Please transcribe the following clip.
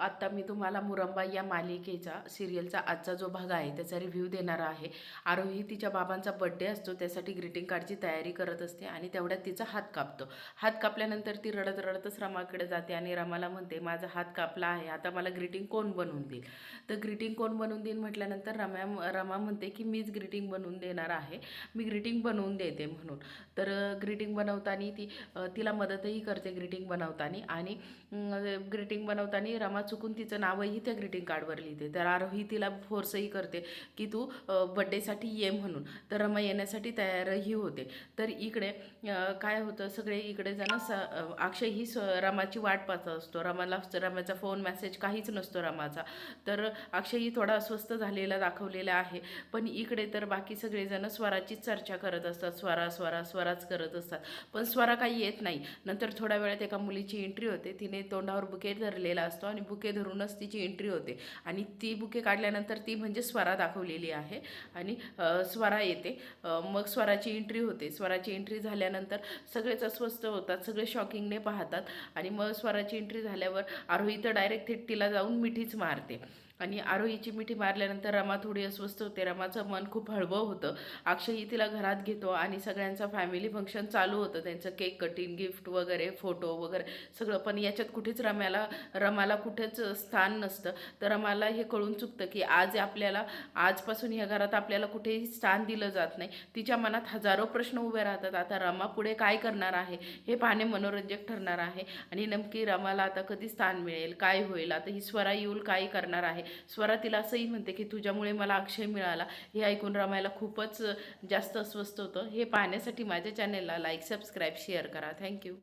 आत्ता मी तुम्हाला मुरंबा या मालिकेचा सिरियलचा आजचा जो भाग आहे त्याचा रिव्ह्यू देणार आहे. आरोही तिच्या बाबांचा बड्डे असतो त्यासाठी ग्रीटिंग कार्डची तयारी करत असते आणि तेवढ्यात तिचा हात कापतो. हात कापल्यानंतर ती रडत रडतच रमाकडे जाते आणि रमाला म्हणते माझा हात कापला आहे आता मला ग्रीटिंग कोण बनवून देईल? तर ग्रीटिंग कोण बनवून देईल म्हटल्यानंतर रमा रमा म्हणते की मीच ग्रीटिंग बनवून देणार आहे. मी ग्रीटिंग बनवून देते म्हणून. तर ग्रीटिंग बनवताना ती तिला मदतही करते ग्रीटिंग बनवताना आणि ग्रीटिंग बनवताना रमा चुकून तिचं नावही त्या ग्रीटिंग कार्डवर लिहिते. तर आरोही तिला फोर्सही करते की तू बड्डेसाठी ये म्हणून. तर रमा येण्यासाठी तयारही होते. तर इकडे काय होतं सगळे इकडे जण स अक्षय ही स रमाची वाट पाहत असतो. रमाला रमाचा फोन मेसेज काहीच नसतो रमाचा. तर अक्षयही थोडा अस्वस्थ झालेला दाखवलेला आहे. पण इकडे तर बाकी सगळेजण स्वराचीच चर्चा करत असतात. स्वरा स्वरा स्वराच करत असतात. पण स्वरा काही येत नाही. नंतर थोड्या वेळात एका मुलीची एंट्री होते. तिने तोंडावर बुके धरलेला असतो आणि बुके बुके धरूनच तिची एंट्री होते. आणि ती बुके काढल्यानंतर ती म्हणजे स्वरा दाखवलेली आहे. आणि स्वरा येते. मग स्वराची एंट्री होते. स्वराची एंट्री झाल्यानंतर सगळेच अस्वस्थ होतात. सगळे शॉकिंगने पाहतात. आणि मग स्वराची एंट्री झाल्यावर आरोही तर डायरेक्ट थेट तिला जाऊन मिठीच मारते. आणि आरोहीची मिठी मारल्यानंतर रमा थोडी अस्वस्थ होते. रमाचं मन खूप हळवं होतं. अक्षयही तिला घरात घेतो आणि सगळ्यांचा फॅमिली फंक्शन चालू होतं. त्यांचं केक कटिंग गिफ्ट वगैरे फोटो वगैरे सगळं. पण याच्यात कुठेच रम्याला रमाला कुठेच स्थान नसतं. तर रमाला हे कळून चुकतं की आज आपल्याला आजपासून ह्या घरात आपल्याला कुठेही स्थान दिलं जात नाही. तिच्या मनात हजारो प्रश्न उभे राहतात. आता रमा पुढे काय करणार आहे? हे पाहणे मनोरंजक ठरणार आहे. आणि नमकी रमाला आता कधी स्थान मिळेल? काय होईल? आता ही स्वरा येऊल काय करणार आहे? स्वरा तिला असंही म्हणते की तुझ्यामुळे मला अक्षय मिळाला. हे ऐकून रमायला खूपच जास्त अस्वस्थ होतं. हे पाहण्यासाठी माझ्या चॅनेलला लाईक सबस्क्राईब शेअर करा. Thank you